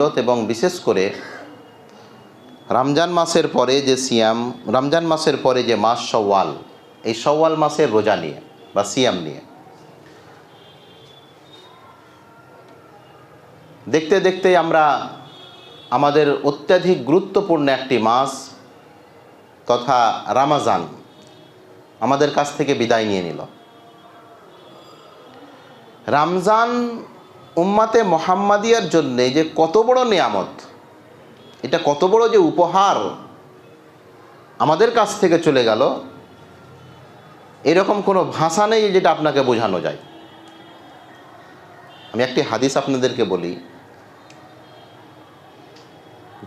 এবং বিশেষ করে রমজান মাসের পরে যে সিয়াম, রমজান মাসের পরে যে মাস সওয়াল এই সওয়াল মাসের রোজা নিয়ে বা সিয়াম নিয়ে। দেখতে দেখতে আমরা আমাদের অত্যাধিক গুরুত্বপূর্ণ একটি মাস তথা রামাজান আমাদের কাছ থেকে বিদায় নিয়ে নিল। রমজান উম্মাতে মোহাম্মাদিয়ার জন্যে যে কত বড় নিয়ামত, এটা কত বড় যে উপহার আমাদের কাছ থেকে চলে গেল, এরকম কোনো ভাষা নেই যেটা আপনাকে বোঝানো যায়। আমি একটি হাদিস আপনাদেরকে বলি,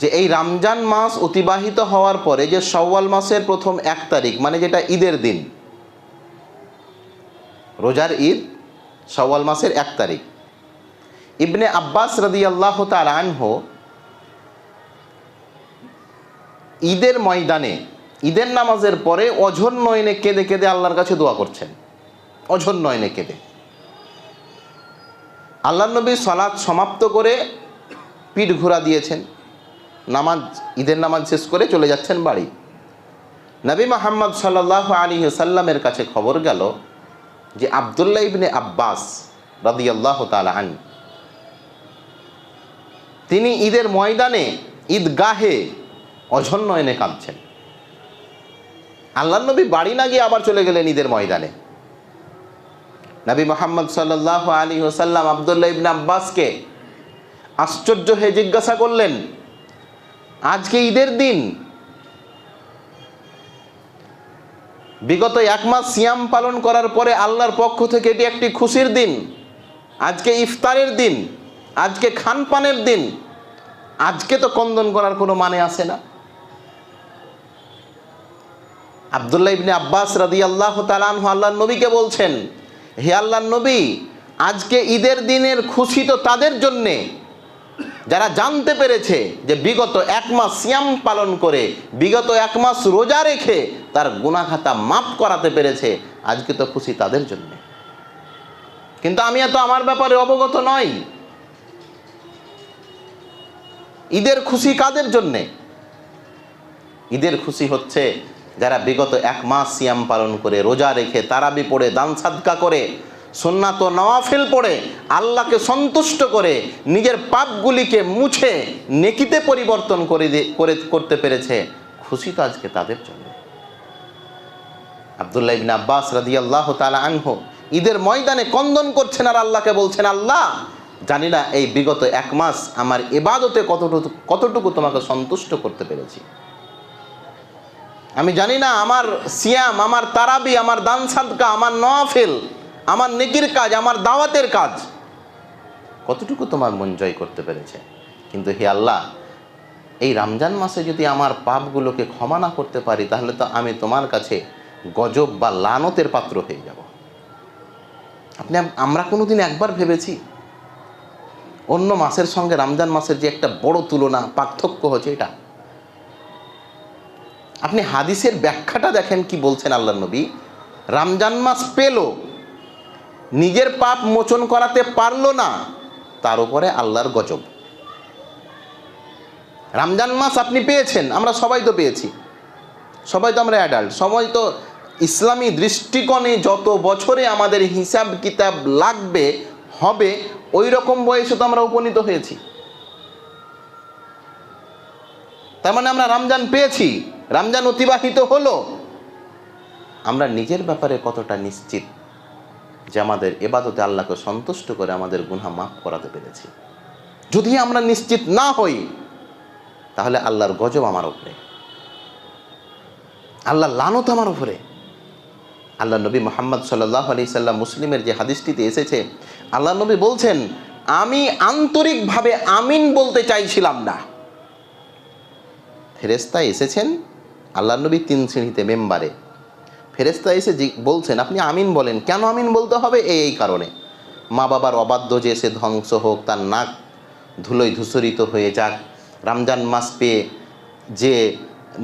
যে এই রমজান মাস অতিবাহিত হওয়ার পরে যে সওয়াল মাসের প্রথম এক তারিখ মানে যেটা ঈদের দিন, রোজার ঈদ সওয়াল মাসের এক তারিখ। ইবনে আব্বাস রদি আল্লাহ আনহ ঈদের ময়দানে, ঈদের নামাজের পরে অঝর নয়নে কেঁদে কেঁদে আল্লাহর কাছে দোয়া করছেন। অঝর নয়নে কেঁদে। আল্লাহ নবী সলাৎ সমাপ্ত করে পিঠ ঘোরা দিয়েছেন। নামাজ, ঈদের নামাজ শেষ করে চলে যাচ্ছেন বাড়ি। নবী মোহাম্মদ সাল্লাহ আলী সাল্লামের কাছে খবর গেল যে আবদুল্লাহ ইবনে আব্বাস রাদিয়াল্লাহ তালা আন তিনি ঈদের ময়দানে ঈদগাহে অঝন্ন এনে কাঁদছেন। আল্লাহ নবী বাড়ি না গিয়ে আবার চলে গেলেন ঈদের ময়দানে। নবী মোহাম্মদ সাল্লাহ আলী হোসাল্লাম আবদুল্লাহ ইবনে আব্বাসকে আশ্চর্য হয়ে জিজ্ঞাসা করলেন, আজকে ঈদের দিন? বিগত এক মাস সিয়াম পালন করার পরে আল্লাহর পক্ষ থেকে এটি একটি খুশির দিন। আজকে ইফতারের দিন। আজকে খানপানের দিন। আজকে তো কন্দন করার কোনো মানে আসে না। আবদুল্লাহ ইবনে আব্বাস রাদি আল্লাহ তালানহ আল্লাহ নবীকে বলছেন, হে আল্লাহ নবী, আজকে ঈদের দিনের খুশি তো তাদের জন্যে। যারা জানতে পেরেছে যে বিগত এক মাস সিয়াম পালন করে, বিগত এক মাস রোজা রেখে তার গুণাখাতা মাফ করাতে পেরেছে, আজকে তো খুশি তাদের জন্য। কিন্তু আমি এত আমার ব্যাপারে অবগত নই। ঈদের খুশি কাদের জন্যে? ঈদের খুশি হচ্ছে যারা বিগত এক মাস সিয়াম পালন করে, রোজা রেখে, তারাবি পড়ে, দান সাদকা করে, সুন্নাত নওয়াফিল পড়ে, আল্লাহকে সন্তুষ্ট করে, নিজের পাপগুলিকে মুছে, নেকিতে পরিবর্তন করে করে করতে পেরেছে, খুশি তো আজকে তাদের জন্য। আবদুল্লাহ ইবিন আব্বাস রাদি আল্লাহ তালা আনহ ঈদের ময়দানে কন্দন করছেন আর আল্লাহকে বলছেন, আল্লাহ জানি না এই বিগত এক মাস আমার এবাদতে কতটুকু কতটুকু তোমাকে সন্তুষ্ট করতে পেরেছি। আমি জানি না আমার সিয়াম, আমার তারাবি, আমার দান সাদকা, আমার নফেল আমার নেকির কাজ, আমার দাওয়াতের কাজ কতটুকু তোমার মন জয় করতে পেরেছে। কিন্তু হে আল্লাহ, এই রমজান মাসে যদি আমার পাপগুলোকে ক্ষমা না করতে পারি, তাহলে তো আমি তোমার কাছে গজব বা লানতের পাত্র হয়ে যাব। আপনি আমরা কোনোদিন একবার ভেবেছি অন্য মাসের সঙ্গে রমজান মাসের যে একটা বড় তুলনা, পার্থক্য হচ্ছে এটা। আপনি হাদিসের ব্যাখ্যাটা দেখেন কি বলছেন আল্লাহ নবী? রমজান মাস পেল, নিজের পাপ মোচন করাতে পারল না, তার উপরে আল্লাহর গজব। রমজান মাস আপনি পেয়েছেন, আমরা সবাই তো পেয়েছি। সবাই তো আমরা অ্যাডাল্ট সবাই তো ইসলামী দৃষ্টিকোণে যত বছরে আমাদের হিসাব কিতাব লাগবে হবে ওই রকম বয়সে তো আমরা উপনীত হয়েছি। তার মানে আমরা রমজান পেয়েছি, রমজান অতিবাহিত হলো। আমরা নিজের ব্যাপারে কতটা নিশ্চিত যে আমাদের এবাদতে আল্লাহকে সন্তুষ্ট করে আমাদের গুনহা মাফ করাতে পেরেছি? যদি আমরা নিশ্চিত না হই, তাহলে আল্লাহর গজব আমার উপরে। আল্লাহ লানত আমার উপরে। আল্লাহ নবী মোহাম্মদ সাল্লাহ আলি সাল্লাম মুসলিমের যে হাদিসটিতে এসেছে আল্লাহ নবী বলছেন, আমি আন্তরিকভাবে আমিন বলতে চাইছিলাম না। ফেরেস্তা এসেছেন আল্লাহ নবী তিন শ্রেণীতে মেম্বারে। ফেরেস্তা এসে বলছেন, আপনি আমিন বলেন, কেন আমিন বলতে হবে? এই এই কারণে। মা বাবার অবাধ্য যে সে ধ্বংস হোক, তার নাক ধুলোয় ধূসরিত হয়ে যাক। রমজান মাস পেয়ে যে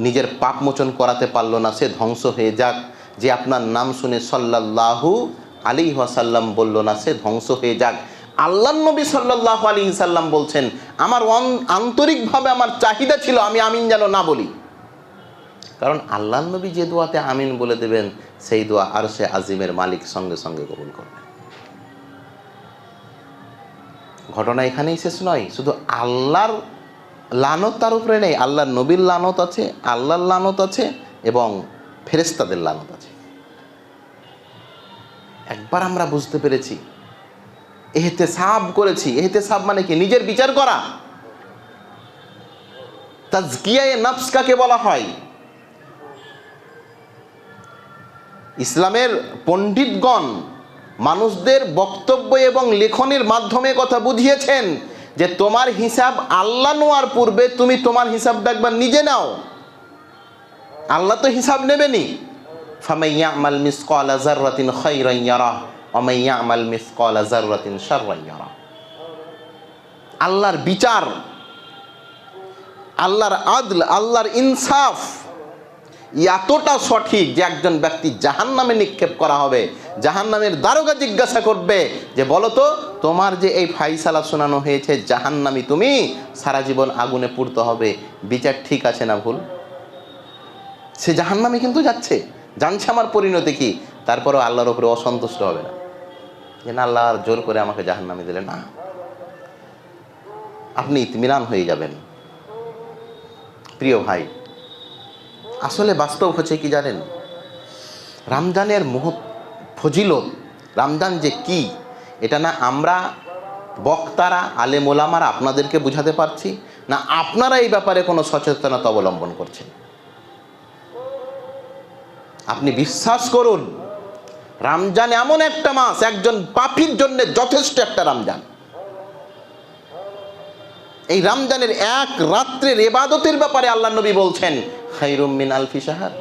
নিজের পাপ মোচন করাতে পারল না, সে ধ্বংস হয়ে যাক। যে আপনার নাম শুনে সাল্লাল্লাহু আলী ওয়াসাল্লাম বলল, না, সে ধ্বংস হয়ে যাক। আল্লাহ নবী সাল্লাহ আলী সাল্লাম বলছেন, আমার আন্তরিকভাবে আমার চাহিদা ছিল, আমি আমিন যেন না বলি। কারণ আল্লাহ নবী যে দোয়াতে আমিন বলে দেবেন, সেই দোয়া আর সে আজিমের মালিক সঙ্গে সঙ্গে কবুল করবেন ঘটনা এখানেই শেষ নয়, শুধু আল্লাহর লানত তার উপরে নেই, আল্লাহর নবীর লানত আছে, আল্লাহর লানত আছে এবং ফেরেস্তাদের লানত আছে। একবার আমরা বুঝতে পেরেছি। এহেতে সাব করেছি। এহেতে সাব মানে কি? নিজের বিচার করা। তাজকিয়ায়ে নফস কাকে বলা হয়? ইসলামের পণ্ডিতগণ মানুষদের বক্তব্য এবং লেখনের মাধ্যমে কথা বুঝিয়েছেন যে, তোমার হিসাব আল্লাহ নেওয়ার পূর্বে তুমি তোমার হিসাবটা একবার নিজে নাও। আল্লাহ তো হিসাব নেবেনি ফামাইয়া আমাল মিসকালা জাররাতিন খাইরান ইয়ারা ওমাইয়া আমাল মিসকালা জাররাতিন শাররান ইয়ারা। আল্লাহর বিচার, আল্লাহর আদল, আল্লাহর ইনসাফ এতটা সঠিক যে একজন ব্যক্তি জাহান নামে নিক্ষেপ করা হবে জাহান নামের দারোগা জিজ্ঞাসা করবে যে বলো তো তোমার যে এই ফাইসালা শোনানো হয়েছে জাহান নামি তুমি, সারা জীবন আগুনে পুড়তে হবে, বিচার ঠিক আছে না ভুল? সে জাহান নামে কিন্তু যাচ্ছে। জানছে আমার পরিণতি কি? তারপরেও আল্লাহর উপরে অসন্তুষ্ট হবে না। যে না আল্লাহ আর জোর করে আমাকে জাহান নামে দিলে না। আপনি ইতমিনান হয়ে যাবেন। প্রিয় ভাই, আসলে বাস্তব হচ্ছে কি জানেন? রমজানের মুহূর্ত ফজিলত, রমজান যে কি, এটা না আমরা বক্তারা, আলেম ওলামারা আপনাদেরকে বুঝাতে পারছি, না আপনারা এই ব্যাপারে কোনো সচেতনতা অবলম্বন করছেন। আপনি বিশ্বাস করুন, রমজান এমন একটা মাস, একজন পাপির জন্য যথেষ্ট একটা রমজান। এই রমজানের এক রাত্রের এবাদতের ব্যাপারে আল্লাহ নবী বলছেন খাইরুম মিন আলফি সাহার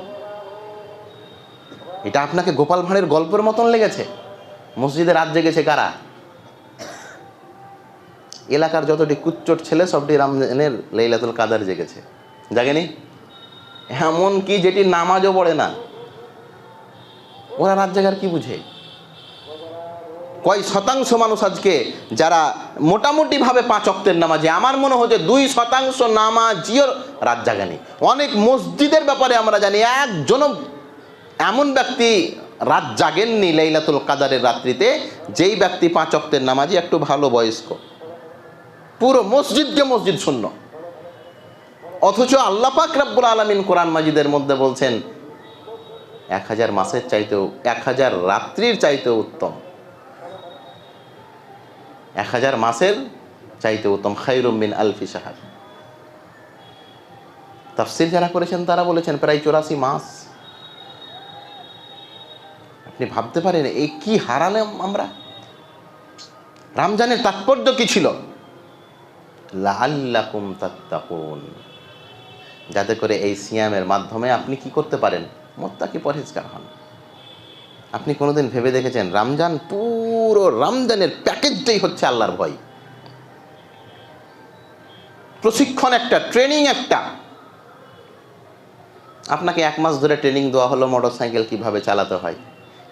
এটা আপনাকে গোপাল ভাঁড়ের গল্পের মতন লেগেছে? মসজিদে রাত জেগেছে কারা? এলাকার যতটি কুচ্চট ছেলে, সবটি রামজানের লেইলাতুল কাদার জেগেছে। জাগেনি? এমন কি যেটি নামাজও পড়ে না। ওরা রাত জাগার কি বুঝে? কয় শতাংশ মানুষ আজকে যারা মোটামুটিভাবে পাঁচ অক্তের নামাজে, আমার মনে হচ্ছে দুই শতাংশ নামাজিও রাত জাগানি। অনেক মসজিদের ব্যাপারে আমরা জানি একজন এমন ব্যক্তি রাত জাগেননি লাইলাতুল কাদারের রাত্রিতে, যেই ব্যক্তি পাঁচ অক্তের নামাজি একটু ভালো বয়স্ক। পুরো মসজিদকে মসজিদ শূন্য। অথচ আল্লাহ পাক রাব্বুল আলমিন কোরআন মাজিদের মধ্যে বলছেন এক হাজার মাসের চাইতেও, এক হাজার রাত্রির চাইতেও উত্তম। এক হাজার মাসের চাইতে উত্তম খাইরুমিন আলফি সাহার তাফসির যারা করেছেন, তারা বলেছেন প্রায় চৌরাশি মাস। আপনি ভাবতে পারেন এই কি হারালাম আমরা? রামজানের তাৎপর্য কি ছিল? লাল্লাকুম তাত্তাকুন। যাতে করে এই সিয়ামের মাধ্যমে আপনি কি করতে পারেন? মোত্তাকি পরহেজগার হন। আপনি কোনোদিন ভেবে দেখেছেন, রমজান পুরো রমজানের প্যাকেজটাই হচ্ছে আল্লাহর ভয়? প্রশিক্ষণ একটা, ট্রেনিং একটা। আপনাকে এক মাস ধরে ট্রেনিং দেওয়া হলো মোটর সাইকেল কীভাবে চালাতে হয়।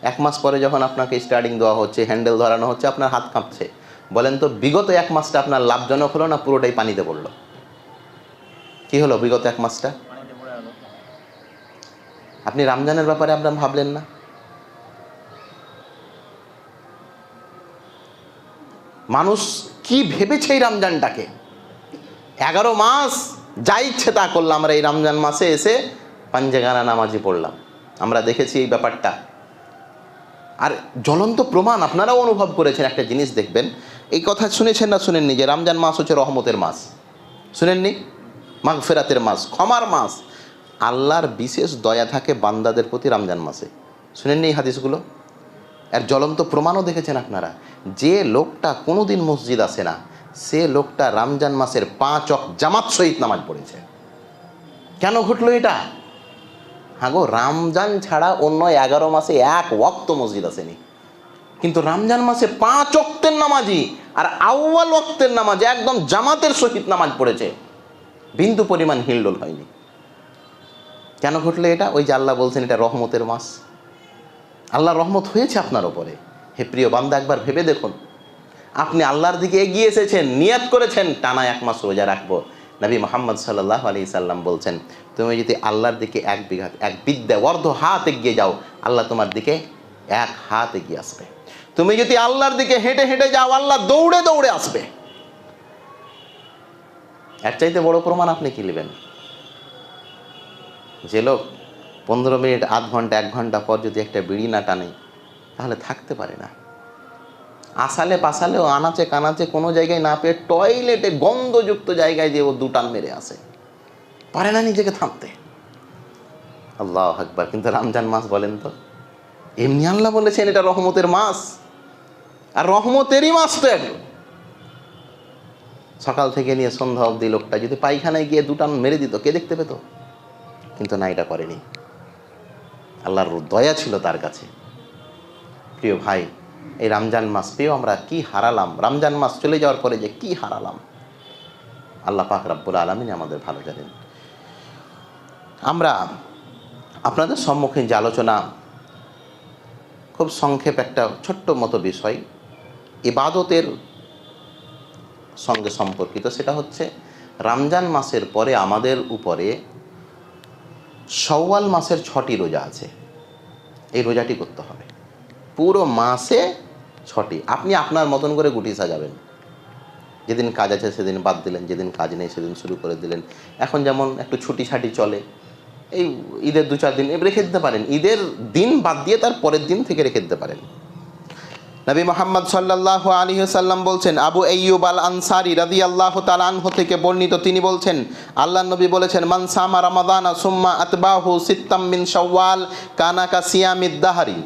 এক মাস পরে যখন আপনাকে স্টার্টিং দেওয়া হচ্ছে, হ্যান্ডেল ধরানো হচ্ছে, আপনার হাত কাঁপছে। বলেন তো, বিগত এক মাসটা আপনার লাভজনক হলো না পুরোটাই পানিতে পড়ল? কি হলো বিগত এক মাসটা? আপনি রমজানের ব্যাপারে আপনার ভাবলেন না? মানুষ কি ভেবেছে এই রমজানটাকে? এগারো মাস যা ইচ্ছে তা করলাম, আমরা এই রমজান মাসে এসে পাঞ্জেগানা নামাজি পড়লাম। আমরা দেখেছি এই ব্যাপারটা। আর জ্বলন্ত প্রমাণ আপনারাও অনুভব করেছেন একটা জিনিস দেখবেন। এই কথা শুনেছেন না শুনেননি যে রমজান মাস হচ্ছে রহমতের মাস? শুনেননি? মাঘ ফেরাতের মাস, ক্ষমার মাস। আল্লাহর বিশেষ দয়া থাকে বান্দাদের প্রতি রমজান মাসে। শুনেননি এই হাদিসগুলো? এর জ্বলন্ত প্রমাণও দেখেছেন আপনারা। যে লোকটা কোনোদিন মসজিদ আসে না, সে লোকটা রমজান মাসের পাঁচ অক জামাত সহিত নামাজ পড়েছে। কেন ঘটলো এটা? হ্যাঁ গো রমজান ছাড়া অন্য এগারো মাসে এক ওক্ত মসজিদ আসেনি। কিন্তু রমজান মাসে পাঁচ অক্তের নামাজি আর আউ্বাল ওক্তের নামাজ একদম জামাতের সহিত নামাজ পড়েছে। বিন্দু পরিমাণ হিলডোল হয়নি। কেন ঘটলো এটা? ওই যে আল্লাহ বলছেন এটা রহমতের মাস। আল্লাহ রহমত হয়েছে আপনার ওপরে। হে প্রিয় বান্দা, একবার ভেবে দেখুন। আপনি আল্লাহর দিকে এগিয়ে এসেছেন, নিয়াত করেছেন টানা এক মাস রোজা রাখব। নবী মোহাম্মদ সাল্লাহ আলি সাল্লাম বলছেন, তুমি যদি আল্লাহর দিকে এক বিঘা, এক বিদ্যা, অর্ধ হাত এগিয়ে যাও, আল্লাহ তোমার দিকে এক হাত এগিয়ে আসবে। তুমি যদি আল্লাহর দিকে হেঁটে হেঁটে যাও, আল্লাহ দৌড়ে দৌড়ে আসবে। এর চাইতে বড় প্রমাণ আপনি কি নেবেন? যে লোক পনেরো মিনিট, আধ ঘণ্টা, এক ঘণ্টা পর যদি একটা বিড়ি না টানে, তাহলে থাকতে পারে না। আসালে পাসালেও আনাচে কানাচে কোনো জায়গায় না পেয়ে টয়লেটে গন্ধযুক্ত জায়গায় যে ও দুটান মেরে আসে। পারে না নিজেকে থামতে। আল্লাহ আকবার, কিন্তু রমজান মাস বলেন তো, এমনি আল্লাহ বলেছেন এটা রহমতের মাস। আর রহমতেরই মাস তো এক সকাল থেকে নিয়ে সন্ধ্যা অবধি লোকটা যদি পায়খানায় গিয়ে দুটান মেরে দিত, কে দেখতে পেত? কিন্তু না, এটা করেনি। আল্লাহর দয়া ছিল তার কাছে। প্রিয় ভাই, এই রমজান মাস পেয়েও আমরা কি হারালাম? রমজান মাস চলে যাওয়ার পরে যে কি হারালাম? আল্লাহ পাক রাব্বুল আলমিন আমাদের ভালো জানেন আমরা আপনাদের সম্মুখীন যে আলোচনা, খুব সংক্ষেপ একটা ছোট্ট মতো বিষয়, ইবাদতের সঙ্গে সম্পর্কিত, সেটা হচ্ছে রমজান মাসের পরে আমাদের উপরে সওয়াল মাসের ছটি রোজা আছে। এই রোজাটি করতে হবে। পুরো মাসে ছটি। আপনি আপনার মতন করে গুটি সাজাবেন। যেদিন কাজ আছে সেদিন বাদ দিলেন, যেদিন কাজ নেই সেদিন শুরু করে দিলেন। এখন যেমন একটু ছুটি ছাটি চলে, এই ঈদের দু চার দিন রেখে দিতে পারেন। ঈদের দিন বাদ দিয়ে তার পরের দিন থেকে রেখে দিতে পারেন। নবী মোহাম্মদ সাল্লাহ আলী সাল্লাম বলছেন, আবু আইয়ুব আল আনসারি রাদি আল্লাহ তালানহ থেকে বর্ণিত তিনি বলছেন, আল্লাহ নবী বলেছেন, মান সামা রামাদানা সুম্মা আতবাহু সিত্তাম মিন শাওয়াল কানাকা সিয়ামিদ দাহারি।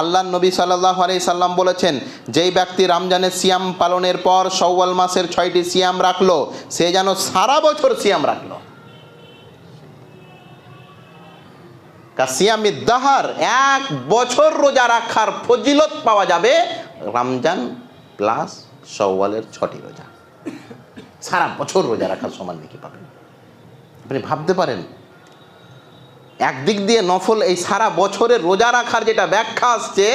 আল্লাহ নবী সাল্লাহ আলি সাল্লাম বলেছেন, যেই ব্যক্তি রমজানের সিয়াম পালনের পর সওয়াল মাসের ছয়টি সিয়াম রাখল, সে যেন সারা বছর সিয়াম রাখল। কাসিয়ামি দাহার, এক বছর রোজা রাখার ফজিলত পাওয়া যাবে রমজান প্লাস সওয়ালের ছটি রোজা। সারা বছর রোজা রাখার সমান নাকি পাবেন। আপনি ভাবতে পারেন, একদিক দিয়ে নফল এই সারা বছরের রোজা রাখার যেটা ব্যাখ্যা আসছে,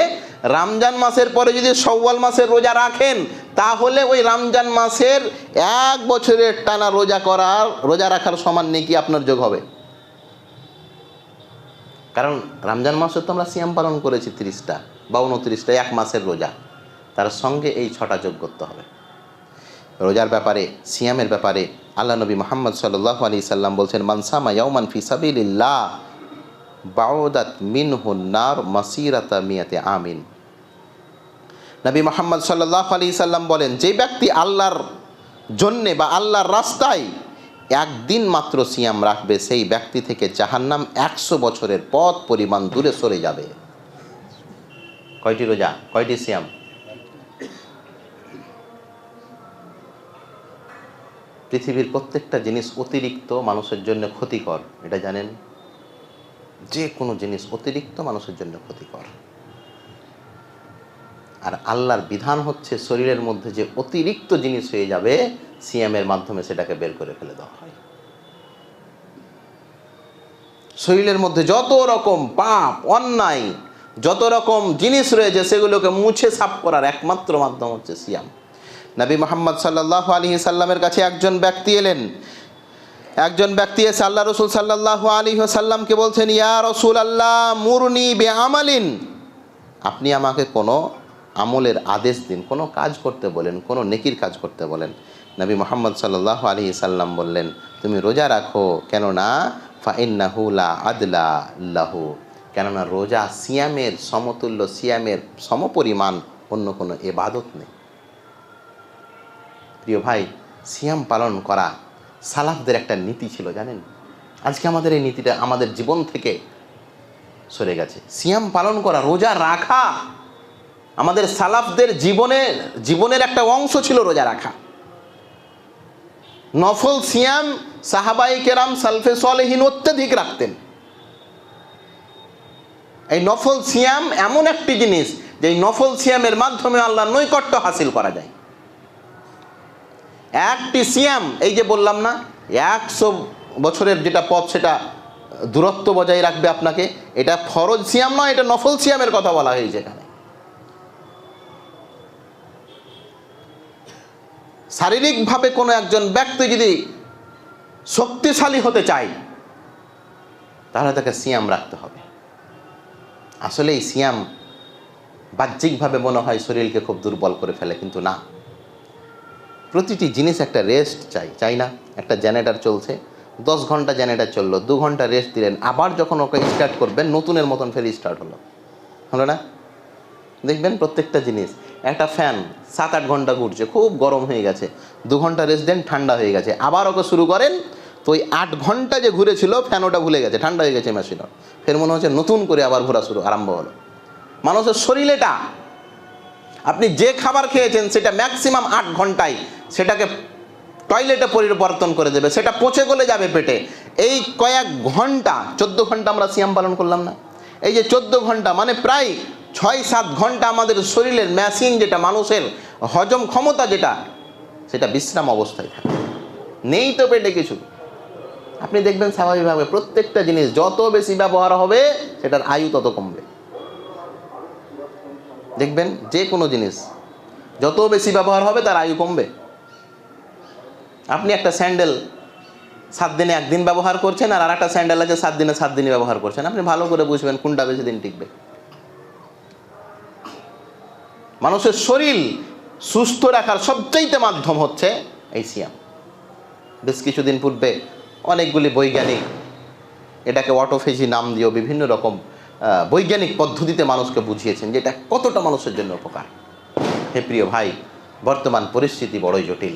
রমজান মাসের পরে যদি সওয়াল মাসের রোজা রাখেন, তাহলে ওই রমজান মাসের এক বছরের টানা রোজা করার, রোজা রাখার সমান নেকি আপনার যোগ হবে। কারণ রমজান মাসে তো আমরা সিয়াম পালন করেছি তিরিশটা বা উনত্রিশটা, এক মাসের রোজা। তার সঙ্গে এই ছটা যোগ করতে হবে। রোজার ব্যাপারে, সিয়ামের ব্যাপারে আল্লাহ নবী মোহাম্মদ সাল্লাহ আলি সাল্লাম বলছেন মানসামা ইয়াউমান ফি সাবিলিল্লাহ বাউদাত মিন হুন্নার মাসিরাতা মিয়াতে আমিন। নবী মোহাম্মদ সাল্লাহ আলি সাল্লাম বলেন, যে ব্যক্তি আল্লাহর জন্যে বা আল্লাহর রাস্তায় একদিন মাত্র সিয়াম রাখবে, সেই ব্যক্তি থেকে জাহান্নাম একশো বছরের পথ পরিমাণ দূরে সরে যাবে। কয়টি রোজা? কয়টি সিয়াম? পৃথিবীর প্রত্যেকটা জিনিস অতিরিক্ত মানুষের জন্য ক্ষতিকর, এটা জানেন? যে কোনো জিনিস অতিরিক্ত মানুষের জন্য ক্ষতিকর। আর আল্লাহর বিধান হচ্ছে শরীরের মধ্যে যে অতিরিক্ত জিনিস হয়ে যাবে সিএমের মাধ্যমে সেটাকে বের করে ফেলে দেওয়া হয় শরীরের মধ্যে যত রকম পাপ, অন্যায়, যত রকম জিনিস রয়েছে, সেগুলোকে মুছে সাফ করার একমাত্র মাধ্যম হচ্ছে সিয়াম। নবী মোহাম্মদ সাল্লাহ আলী সাল্লামের কাছে একজন ব্যক্তি এলেন। একজন ব্যক্তি এসে আল্লাহ রসুল সাল্লাহ আলী সাল্লামকে বলছেন, ইয়া রসুল আল্লাহ মুরনি বে আমালিন আপনি আমাকে কোনো আমলের আদেশ দিন। কোনো কাজ করতে বলেন, কোনো নেকির কাজ করতে বলেন। নবী মোহাম্মদ সাল্লাহ আলী সাল্লাম বললেন, তুমি রোজা রাখো, কেননা ফাইন্নাহু লা আদলা লাহু। কেননা রোজা সিয়ামের সমতুল্য, সিয়ামের সমপরিমাণ অন্য কোনো এবাদত নেই। প্রিয় ভাই, সিয়াম পালন করা সালাফদের একটা নীতি ছিল, জানেন? আজকে আমাদের এই নীতিটা আমাদের জীবন থেকে সরে গেছে। সিয়াম পালন করা, রোজা রাখা আমাদের সালাফদের জীবনে, জীবনের একটা অংশ ছিল রোজা রাখা। নফল সিয়াম সাহাবাই কেরাম সালফে সলেহীন অত্যাধিক রাখতেন। এই নফল সিয়াম এমন একটি জিনিস যে নফল সিয়ামের মাধ্যমে আল্লাহ নৈকট্য হাসিল করা যায়। একটি সিয়াম, এই যে বললাম না, একশো বছরের যেটা পথ সেটা দূরত্ব বজায় রাখবে আপনাকে, এটা ফরজ সিয়াম নয়, এটা নফল সিয়ামের কথা বলা হয়েছে এখানে। শারীরিকভাবে কোনো একজন ব্যক্তি যদি শক্তিশালী হতে চায়, তাহলে তাকে সিয়াম রাখতে হবে। আসলে এই সিয়াম বাহ্যিকভাবে মনে হয় শরীরকে খুব দুর্বল করে ফেলে, কিন্তু না। প্রতিটি জিনিস একটা রেস্ট চাই চাই না? একটা জেনারেটার চলছে, দশ ঘণ্টা জেনারেটার চলল, দু ঘণ্টা রেস্ট দিলেন, আবার যখন ওকে স্টার্ট করবেন, নতুনের মতন ফের স্টার্ট হলো। হলো না? দেখবেন প্রত্যেকটা জিনিস একটা ফ্যান সাত আট ঘণ্টা ঘুরছে, খুব গরম হয়ে গেছে। দু ঘণ্টা রেস্ট দেন, ঠান্ডা হয়ে গেছে। আবার ওকে শুরু করেন, তো ওই আট ঘণ্টা যে ঘুরেছিল ফ্যান ওটা ভুলে গেছে, ঠান্ডা হয়ে গেছে মেশিনও ফের মনে হচ্ছে নতুন করে আবার ঘোরা শুরু, আরম্ভ হলো। মানুষের শরীরেটা আপনি যে খাবার খেয়েছেন, সেটা ম্যাক্সিমাম আট ঘন্টায় সেটাকে টয়লেটে পরিবর্তন করে দেবে, সেটা পচে গলে যাবে পেটে। এই কয়েক ঘণ্টা, চোদ্দ ঘণ্টা আমরা সিয়াম পালন করলাম না। এই যে চোদ্দ ঘণ্টা মানে প্রায় ছয় সাত ঘণ্টা আমাদের শরীরের মেশিন যেটা, মানুষের হজম ক্ষমতা যেটা, সেটা বিশ্রাম অবস্থায় থাকে। নেই তো পেটে কিছু। আপনি দেখবেন স্বাভাবিকভাবে প্রত্যেকটা জিনিস যত বেশি ব্যবহার হবে, সেটার আয়ু তত কমবে। দেখবেন যে কোনো জিনিস, যত বেশি ব্যবহার হবে, তার আয়ু কমবে। আপনি একটা স্যান্ডেল সাত দিনে একদিন ব্যবহার করছেন, আর একটা স্যান্ডেল আছে, সাত দিনে সাত দিনে ব্যবহার করছেন। আপনি ভালো করে বুঝবেন কোনটা বেশি দিন টিকবে। মানুষের শরীর সুস্থ রাখার সবচাইতে মাধ্যম হচ্ছে এই সিয়াম। বেশ কিছুদিন পূর্বে অনেকগুলি বৈজ্ঞানিক, এটাকে অটোফেজি নাম দিয়েও বিভিন্ন রকম বৈজ্ঞানিক পদ্ধতিতে মানুষকে বুঝিয়েছেন যে এটা কতটা মানুষের জন্য উপকার। হে প্রিয় ভাই, বর্তমান পরিস্থিতি বড়ই জটিল।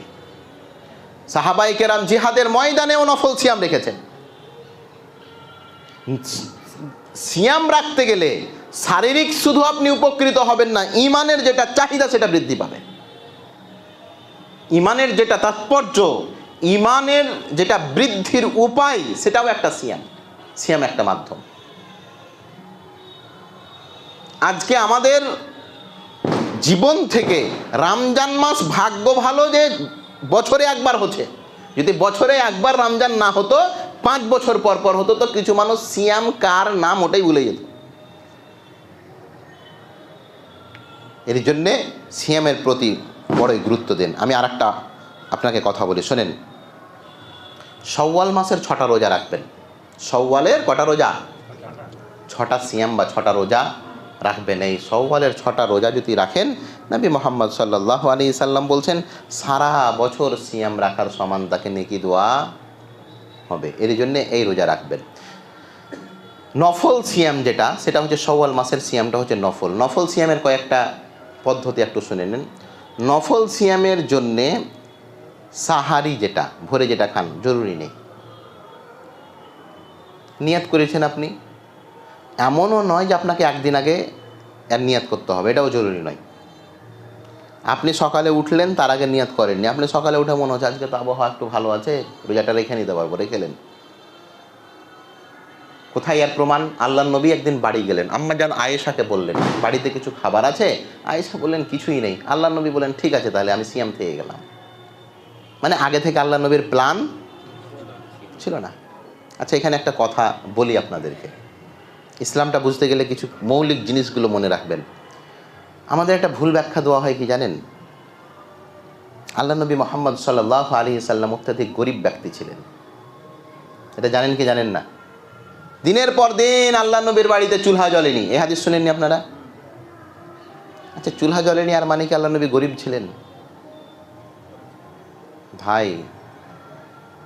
সাহাবাই কেরাম জিহাদের ময়দানেও নফল সিয়াম রেখেছেন। সিয়াম রাখতে গেলে শারীরিক শুধু আপনি উপকৃত হবেন না, ইমানের যেটা চাহিদা সেটা বৃদ্ধি পাবে। ইমানের যেটা তাৎপর্য, ইমানের যেটা বৃদ্ধির উপায়, সেটাও একটা সিয়াম। সিয়াম একটা মাধ্যম। আজকে আমাদের জীবন থেকে রমজান মাস ভাগ্য ভালো যে বছরে একবার হচ্ছে। যদি বছরে একবার রমজান না হতো, পাঁচ বছর পর পর হতো, তো কিছু মানুষ সিয়াম কার নাম ওটাই ভুলে যেত। এর জন্যে সিএমের প্রতি বড়ই গুরুত্ব দেন। আমি আর আপনাকে কথা বলি, শোনেন। সওয়াল মাসের ছটা রোজা রাখবেন। সওয়ালের কটা রোজা? ছটা সিয়াম বা ছটা রোজা রাখবেন। এই সওয়ালের ছটা রোজা যদি রাখেন, নবী মোহাম্মদ সাল্লাহ আলী সাল্লাম বলছেন, সারা বছর সিয়াম রাখার সমান তাকে নেকি দোয়া হবে। এর জন্যে এই রোজা রাখবেন। নফল সিয়াম যেটা, সেটা হচ্ছে সওয়াল মাসের সিয়ামটা হচ্ছে নফল। নফল সিয়ামের কয়েকটা পদ্ধতি একটু শুনে নেন। নফল সিয়ামের জন্যে সাহারি যেটা, ভোরে যেটা খান, জরুরি নেই। নিয়াত করেছেন আপনি? এমনও নয় যে আপনাকে একদিন আগে নিয়াত করতে হবে, এটাও জরুরি নয়। আপনি সকালে উঠলেন, তার আগে নিয়াত করেননি। আপনি সকালে উঠে মনে হচ্ছে আজকে তো আবহাওয়া একটু ভালো আছে, রোজাটা রেখে নিতে পারব রেখেলেন কোথায় আর প্রমাণ? আল্লাহ নবী একদিন বাড়ি গেলেন। আম্মা যান আয়েশাকে বললেন, বাড়িতে কিছু খাবার আছে? আয়েশা বললেন, কিছুই নেই। আল্লাহ নবী বললেন, ঠিক আছে, তাহলে আমি সিয়াম থেকে গেলাম। মানে আগে থেকে আল্লাহ নবীর প্ল্যান ছিল না। আচ্ছা এখানে একটা কথা বলি আপনাদেরকে। ইসলামটা বুঝতে গেলে কিছু মৌলিক জিনিসগুলো মনে রাখবেন। আমাদের একটা ভুল ব্যাখ্যা দেওয়া হয় কি জানেন? আল্লাহ নবী মোহাম্মদ সাল্লাহ আলী সাল্লাম অত্যাধিক গরিব ব্যক্তি ছিলেন। এটা জানেন কি জানেন না? দিনের পর দিন আল্লাহ নবীর বাড়িতে চুলহা জ্বলেনি। এ হাদিস শুনেননি আপনারা? আচ্ছা চুলহা জ্বলেনি আর মানে কি আল্লাহ নবী গরিব ছিলেন? ভাই,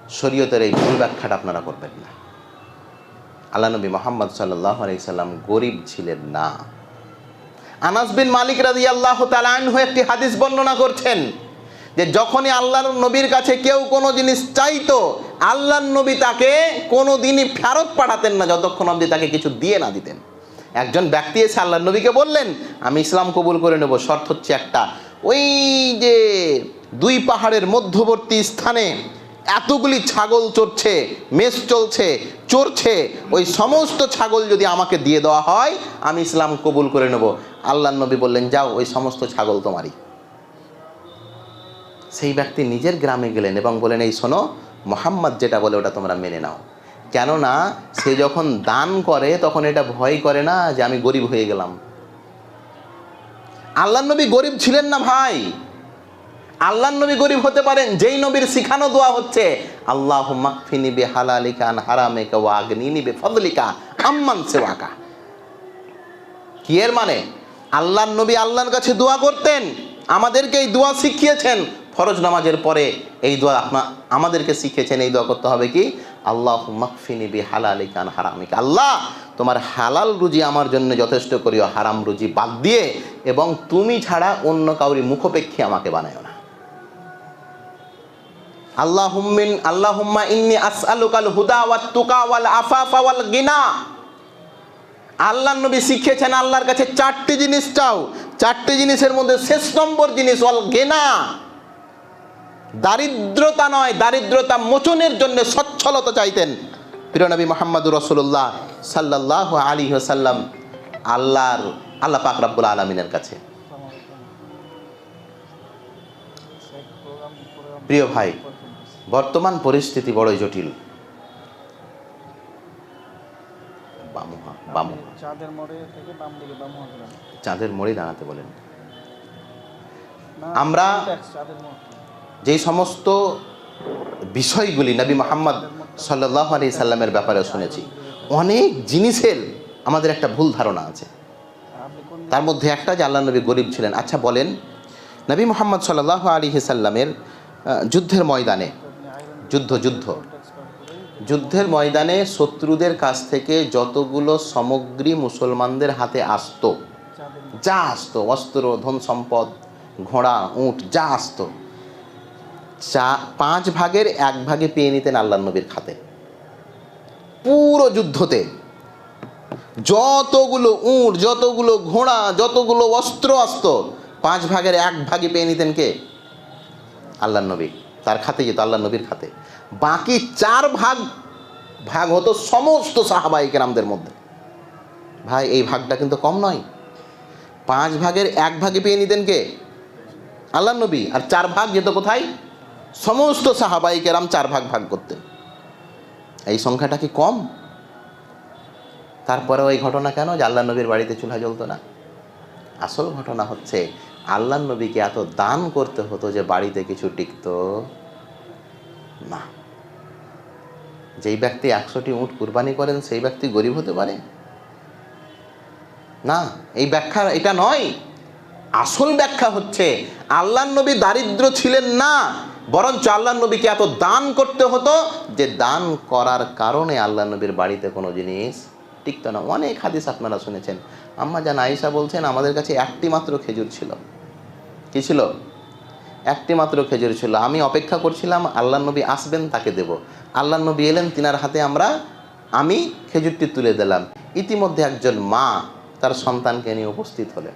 শরীয়তের এই ভুল ব্যাখ্যাটা আপনারা করবেন না। আল্লাহ নবী মোহাম্মদ সাল্লাহ আলাইসাল্লাম গরিব ছিলেন না। আনাস বিন মালিক রাজি আল্লাহ তালানহু একটি হাদিস বর্ণনা করছেন। যে যখনই আল্লাহর নবীর কাছে কেউ কোনো জিনিস চাইতো, আল্লাহর নবী তাকে কোনো দিনই ফেরত পাঠাতেন না, যতক্ষণ অবধি তাকে কিছু দিয়ে না দিতেন। একজন ব্যক্তি এসে আল্লাহর নবীকে বললেন, আমি ইসলাম কবুল করে নেব, শর্ত হচ্ছে একটা। ওই যে দুই পাহাড়ের মধ্যবর্তী স্থানে এতগুলি ছাগল চড়ছে, মেষ চলছে, চড়ছে, ওই সমস্ত ছাগল যদি আমাকে দিয়ে দেওয়া হয়, আমি ইসলাম কবুল করে নেব। আল্লাহ নবী বললেন, যাও, ওই সমস্ত ছাগল তোমারই। সেই ব্যক্তি নিজের গ্রামে গেলেন এবং বলেন, এই শোনো, মোহাম্মদ যেটা বলে ওটা তোমরা মেনে নাও। কেননা, সে যখন দান করে, তখন এটা ভয় করে না যে আমি গরিব হয়ে গেলাম। আল্লাহ নবী গরিব ছিলেন না ভাই। আল্লাহ নবী গরিব হতে পারেন, যেই নবীর শিখানো দোয়া হচ্ছে আল্লাহ মাকফিনি বে হারামেকা ওয়া আগনিনি বে ফদলিকা আম্মান সেওয়াকা। কি এর মানে? আল্লাহর নবী আল্লাহর কাছে দোয়া করতেন, আমাদেরকে এই দোয়া শিখিয়েছেন ফরজ নামাজের পরে এই দোয়া আপনা আমাদেরকে শিখেছেন, এই দোয়া করতে হবে কি? আল্লাহ মাকফিনি বি হালালিকা আন হারামিকা। আল্লাহ, তোমার হালাল রুজি আমার জন্য যথেষ্ট করিও, হারাম রুজি বাদ দিয়ে, এবং তুমি ছাড়া অন্য কাউরি মুখপেক্ষী আমাকে বানায় না। আল্লাহ হুম্মিন আল্লাহ হুম্মা ইন্নি আসআলুকাল হুদা ওয়াত তুকা ওয়াল আফাফা ওয়াল গিনা। আল্লাহ নবী শিখিয়েছেন আল্লাহর কাছে চারটি জিনিস চাও। চারটি জিনিসের মধ্যে শেষ নম্বর জিনিস অল গেনা। দারিদ্রতা নয় দারিদ্রতা মোচনের জন্য সচ্ছলতা চাইতেন। প্রিয় নবী মোহাম্মদুর রসুল্লাহ সাল্লাহ আলী সাল্লাম আল্লাহর আল্লাহ পাক রাব্বুল আলমিনের কাছে। প্রিয় ভাই বর্তমান পরিস্থিতি বড়ই জটিল। চাঁদের মোড়ে দাঁড়াতে বলেন। আমরা- যেই সমস্ত বিষয়গুলি নবী মোহাম্মদ সাল্লাহ আলি সাল্লামের ব্যাপারে শুনেছি, অনেক জিনিসের আমাদের একটা ভুল ধারণা আছে তার মধ্যে একটা যে আল্লাহ নবী গরিব ছিলেন আচ্ছা বলেন, নবী মোহাম্মদ সাল্লাহ আলী সাল্লামের যুদ্ধের ময়দানে, যুদ্ধ যুদ্ধ, যুদ্ধের ময়দানে শত্রুদের কাছ থেকে যতগুলো সামগ্রী মুসলমানদের হাতে আসতো। যা আসতো, অস্ত্র, ধন সম্পদ, ঘোড়া, উঁট, যা আসতো চা পাঁচ ভাগের এক ভাগে পেয়ে নিতেন আল্লাহ নবীর খাতে। পুরো যুদ্ধতে যতগুলো উঁট, যতগুলো ঘোড়া, যতগুলো অস্ত্র আসতো, পাঁচ ভাগের এক ভাগে পেয়ে নিতেন কে? আল্লাহ নবী। তার খাতে যেত আল্লাহ নবীর খাতে। বাকি চার ভাগ ভাগ হতো সমস্ত সাহাবাই কেরামদের মধ্যে। ভাই, এই ভাগটা কিন্তু কম নয়। পাঁচ ভাগের এক ভাগে পেয়ে নিতেন কে? আল্লাহ নবী। আর চার ভাগ যেত কোথায়? সমস্ত সাহাবাই কেরাম চার ভাগ ভাগ করতেন। এই সংখ্যাটা কি কম? তারপরে ওই ঘটনা কেন? যে আল্লাহ নবীর বাড়িতে চুলা জ্বলতো না? আসল ঘটনা হচ্ছে, আল্লাহ নবীকে এত দান করতে হতো যে বাড়িতে কিছু টিকতো না। যেই ব্যক্তি একশোটি উঁট কুরবানি করেন, সেই ব্যক্তি গরিব হতে পারে? না, এই ব্যাখ্যা এটা নয়। আসল ব্যাখ্যা হচ্ছে, আল্লাহ নবী দারিদ্র ছিলেন না বরঞ্চ আল্লাহ নবীকে এত দান করতে হতো যে দান করার কারণে আল্লাহ নবীর বাড়িতে কোনো জিনিস টিকতো না। অনেক হাদিস আপনারা শুনেছেন। আম্মা জান আয়েশা বলছেন, আমাদের কাছে একটি মাত্র খেজুর ছিল। কি ছিল? একটি মাত্র খেজুর ছিল। আমি অপেক্ষা করছিলাম, আল্লাহ নবী আসবেন, তাকে দেব। আল্লাহ নবী এলেন, তিনার হাতে আমরা, আমি খেজুরটি তুলে দিলাম। ইতিমধ্যে একজন মা তার সন্তানকে নিয়ে উপস্থিত হলেন।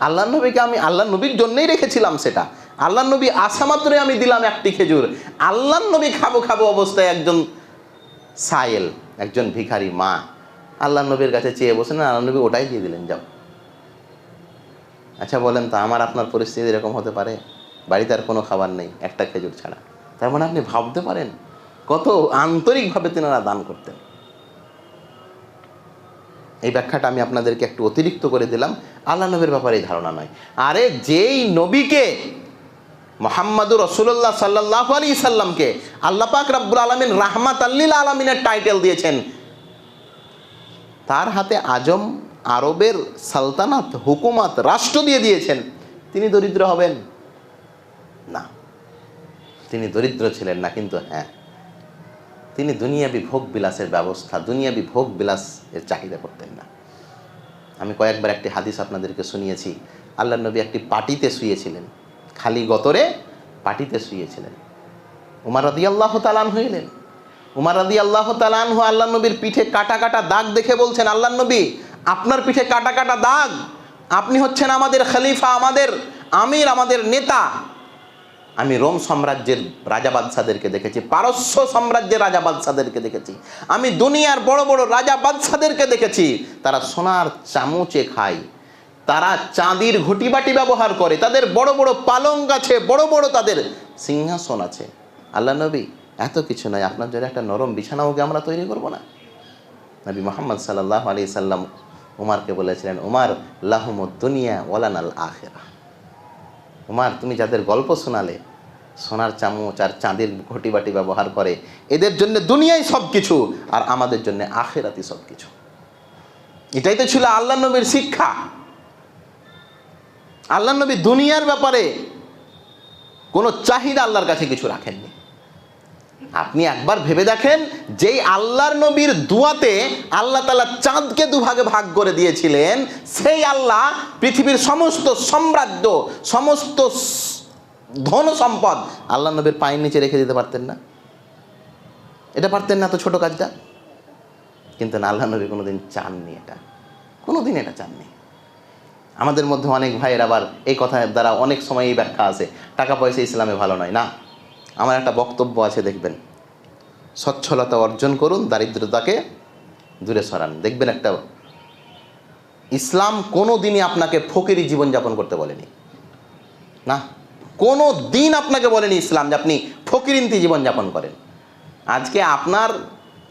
আল্লাহ নবীকে আমি, আল্লাহ নবীর জন্যই রেখেছিলাম সেটা। আল্লাহ নবী আসা মাত্রই আমি দিলাম একটি খেজুর। আল্লাহ নবী খাব খাব অবস্থায় একজন সায়েল, একজন ভিখারি মা। আল্লাহ নবীর কাছে চেয়ে বসেন আল্লাহ নবী ওটাই দিয়ে দিলেন, যাও। আচ্ছা বলেন তো, আমার আপনার পরিস্থিতি এরকম হতে পারে? বাড়িতে আর কোনো খাবার নেই, একটা খেজুর ছাড়া। তার মানে আপনি ভাবতে পারেন কত আন্তরিকভাবে তেনারা দান করতেন। এই ব্যাখ্যাটা আমি আপনাদেরকে একটু অতিরিক্ত করে দিলাম। আল্লাহ নবীর ব্যাপারে ধারণা নয়। আরে যেই নবীকে মোহাম্মদুর রসুল্লাহ সাল্লাহ আলী সাল্লামকে আল্লাহ পাক রাব্বুল আলমিন রাহমাত আল্লিল আলমিনের টাইটেল দিয়েছেন। তার হাতে আজম, আরবের সালতানাত, হুকুমাত, রাষ্ট্র দিয়ে দিয়েছেন। তিনি দরিদ্র হবেন? না। তিনি দরিদ্র ছিলেন না, কিন্তু হ্যাঁ। তিনি দুনিয়াবি ভোগ বিলাসের ব্যবস্থা, দুনিয়াবি ভোগ বিলাস এর চাহিদা করতেন না। আমি কয়েকবার একটি হাদিস আপনাদেরকে শুনিয়েছি। আল্লাহ নবী একটি পার্টিতে শুয়েছিলেন। খালি গতরে পাটিতে শুয়েছিলেন। উমার রদি আল্লাহ তালান হইলেন উমার রদি আল্লাহ তালানহু আল্লাহ নবীর পিঠে কাটা কাটা দাগ দেখে বলছেন আল্লাহ নবী, আপনার পিঠে কাটা কাটা দাগ? আপনি হচ্ছেন আমাদের খলিফা, আমাদের আমির, আমাদের নেতা। আমি রোম সাম্রাজ্যের রাজা বাদশাদেরকে দেখেছি, পারস্য সাম্রাজ্যের রাজা বাদশাদেরকে দেখেছি। আমি দুনিয়ার বড় বড় রাজা বাদশাদেরকে দেখেছি, তারা সোনার চামচে খায়। তারা চাঁদির ঘটিবাটি ব্যবহার করে। তাদের বড় বড় পালং আছে বড় বড় তাদের সিংহাসন আছে। আল্লাহ নবী, এত কিছু নয়। আপনার জন্য একটা নরম বিছানাও কি আমরা তৈরি করব না। নবী মোহাম্মদ সাল্লাহ আলি সাল্লাম উমারকে বলেছিলেন, উমার, লাহমদ দুনিয়া ওয়ালানাল আখেরা। উমার, তুমি যাদের গল্প শোনালে, সোনার চামচ আর চাঁদের ঘটি বাটি ব্যবহার করে, এদের জন্য দুনিয়াই সব কিছু আর আমাদের জন্য আখেরাতি সব কিছু এটাই তো ছিল আল্লাহ নবীর শিক্ষা। আল্লাহ নবী দুনিয়ার ব্যাপারে কোনো চাহিদা আল্লাহর কাছে কিছু রাখেননি। আপনি একবার ভেবে দেখেন, যেই আল্লাহর নবীর দুয়াতে আল্লাহ তালা চাঁদকে দুভাগে ভাগ করে দিয়েছিলেন, সেই আল্লাহ পৃথিবীর সমস্ত সাম্রাজ্য, সমস্ত ধন সম্পদ আল্লাহ নবীর পায়ের নিচে রেখে দিতে পারতেন না। এটা পারতেন না তো ছোট কাজটা। কিন্তু না আল্লাহ নবী কোনোদিন চাননি এটা। কোনোদিন এটা চাননি। আমাদের মধ্যে অনেক ভাইয়ের আবার এই কথা দ্বারা অনেক সময় এই ব্যাখ্যা আছে। টাকা পয়সা ইসলামে ভালো নয়, না। আমার একটা বক্তব্য আছে, দেখবেন। সচ্ছলতা অর্জন করুন, দারিদ্রতাকে দূরে সরান। দেখবেন একটা ইসলাম কোনো দিনই আপনাকে ফকিরি জীবনযাপন করতে বলেনি। না কোনো দিন আপনাকে বলেনি ইসলাম যে আপনি ফকিরিন্তি জীবনযাপন করেন। আজকে আপনার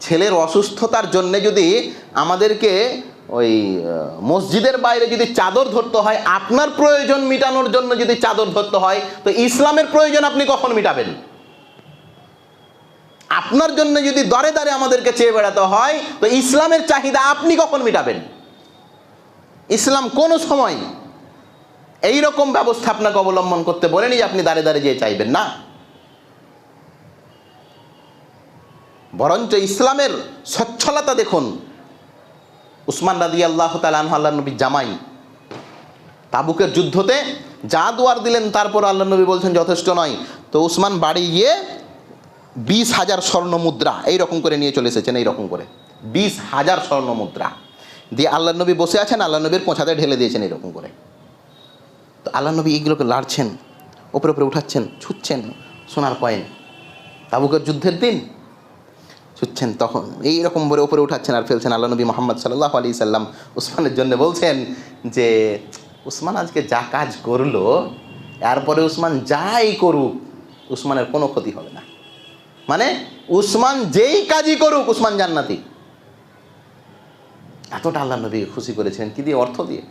ছেলের অসুস্থতার জন্যে যদি আমাদেরকে ওই মসজিদের বাইরে যদি চাদর ধরতে হয়, আপনার প্রয়োজন মেটানোর জন্য যদি চাদর ধরতে হয়, তো ইসলামের প্রয়োজন আপনি কখন মেটাবেন? আপনার জন্য যদি দরে দরে আমাদেরকে চেয়ে বেড়াতে হয়, তো ইসলামের চাহিদা আপনি কখন মেটাবেন? ইসলাম কোনো সময় এই রকম ব্যবস্থা আপনাকে অবলম্বন করতে বলেনি যে আপনি দাঁড়ে দাঁড়ে যেয়ে চাইবেন না? বরঞ্চ ইসলামের সচ্ছলতা দেখুন উসমান রাদি আল্লাহ তালাহ আল্লাহ নবী জামাই। তাবুকের যুদ্ধতে যা দুয়ার দিলেন, তারপর আল্লাহ নবী বলছেন, যথেষ্ট নয়। তো উসমান বাড়ি গিয়ে বিশ হাজার স্বর্ণ মুদ্রা এইরকম করে নিয়ে চলে এসেছেন, এইরকম করে। বিশ হাজার স্বর্ণ মুদ্রা। দিয়ে আল্লাহ নবী বসে আছেন আল্লাহ নবীর পোঁছাতে ঢেলে দিয়েছেন এরকম করে। তো আল্লাহ নবী এইগুলোকে লাড়ছেন, ওপরে ওপরে উঠাচ্ছেন, ছুটছেন সোনার কয়েন। তাবুকের যুদ্ধের দিন ছুটছেন তখন। এইরকম করে ওপরে উঠাচ্ছেন আর ফেলছেন আল্লাহ নবী মোহাম্মদ সাল্লাহ আলি সাল্লাম। উসমানের জন্য বলছেন যে, উসমান আজকে যা কাজ করল, এরপরে উসমান যাই করুক, উসমানের কোনো ক্ষতি হবে না। মানে উসমান যেই কাজই করুক, উসমান জান্নাতি। এতটা আল্লাহ নবীকে খুশি করেছিলেন কি দিয়ে? অর্থ দিয়ে।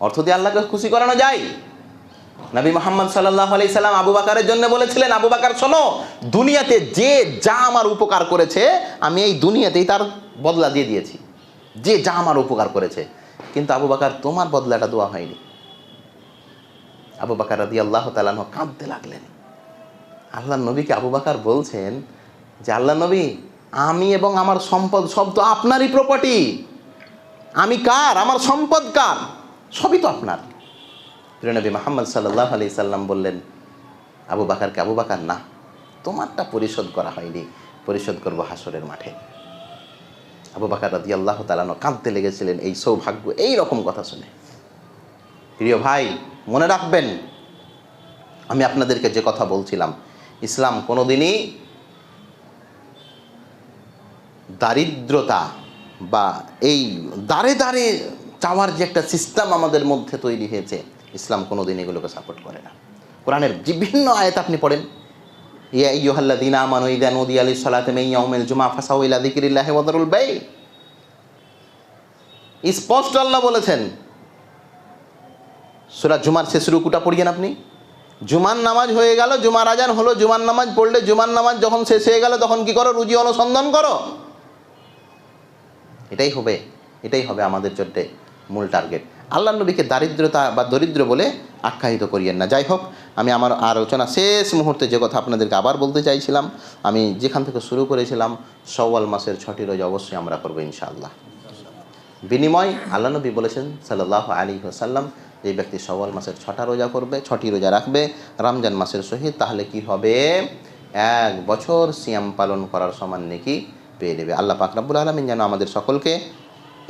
অর্থ দিয়ে আল্লাহকে খুশি করানো যায়। নবী মোহাম্মদ সাল্লাহ আলি সাল্লাম আবু বাকারের জন্য বলেছিলেন, আবু বাকার, শোনো, দুনিয়াতে যে যা আমার উপকার করেছে, আমি এই দুনিয়াতেই তার বদলা দিয়ে দিয়েছি। যে যা আমার উপকার করেছে। কিন্তু আবু বাকার, তোমার বদলাটা দেওয়া হয়নি। আবু বাকার রাদি আল্লাহ তালাহ কাঁদতে লাগলেন। আল্লাহ নবীকে আবু বাকার বলছেন যে আল্লাহ নবী, আমি এবং আমার সম্পদ সব তো আপনারই প্রপার্টি আমি কার? আমার সম্পদ কার? সবই তো আপনার। প্রিয়নবী মোহাম্মদ সাল্লাহ আলি সাল্লাম বললেন, আবু বাকারকে, আবু বাকার, না, তোমারটা পরিশোধ করা হয়নি। পরিশোধ করব হাসরের মাঠে। আবু বাকার রাদি আল্লাহ তালানো কাঁদতে লেগেছিলেন এই সৌভাগ্য, এই রকম কথা শুনে। প্রিয় ভাই, মনে রাখবেন, আমি আপনাদেরকে যে কথা বলছিলাম, ইসলাম কোনোদিনই দারিদ্রতা বা এই দাঁড়ে দাঁড়ে চাওয়ার যে একটা সিস্টেম আমাদের মধ্যে তৈরি হয়েছে ইসলাম কোনোদিন এগুলোকে সাপোর্ট করে না। কোরআনের বিভিন্ন আয়াত আপনি পড়েন, ইয়া ইয়ুহাল্লা দিনা আমানু ইদা নদী আলী সালাতে মে ইয়াউমিল জুমা ফাসাউ ইলা যিকরিল্লাহি ওয়া দারুল বাই স্পষ্ট আল্লাহ বলেছেন, সূরা জুমার শেষ রুকুটা পড়িয়েন আপনি। জুমার নামাজ হয়ে গেল, জুমার আজান হলো, জুমার নামাজ পড়লে জুমার নামাজ যখন শেষ হয়ে গেল, তখন কি করো? রুজি অনুসন্ধান করো। এটাই হবে এটাই হবে আমাদের জন্য মূল টার্গেট আল্লাহ নবীকে দারিদ্রতা বা দরিদ্র বলে আখ্যায়িত করিয়েন না। যাই হোক, আমি আমার আলোচনা শেষ মুহূর্তে যে কথা আপনাদেরকে আবার বলতে চাইছিলাম, আমি যেখান থেকে শুরু করেছিলাম সওয়াল মাসের ছটি রোজ অবশ্যই আমরা করব ইনশাআল্লাহ। বিনিময় আল্লাহ নবী বলেছেন সাল্লাহ আলী সাল্লাম যে ব্যক্তি সওয়াল মাসের ছটা রোজা করবে, ছটি রোজা রাখবে, রমজান মাসের সহিত তাহলে কি হবে? এক বছর সিয়াম পালন করার সমান নেকি পেয়ে দেবে আল্লাহ পাক রাব্বুল আলমিন যেন আমাদের সকলকে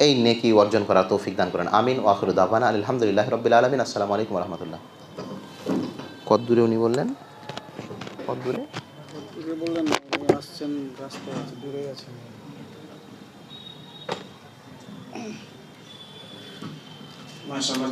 এই নেকি অর্জন করার তৌফিক দান করেন। আমিন ওয়াখরুদ আহবানা আলহামদুলিল্লাহ রবিল আলমিন। আসসালামু আলাইকুম রহমতুল্লাহ। কত দূরে উনি বললেন? কত দূরে বললেন আসছেন রাস্তায় দূরে আছেন। মাশাআল্লাহ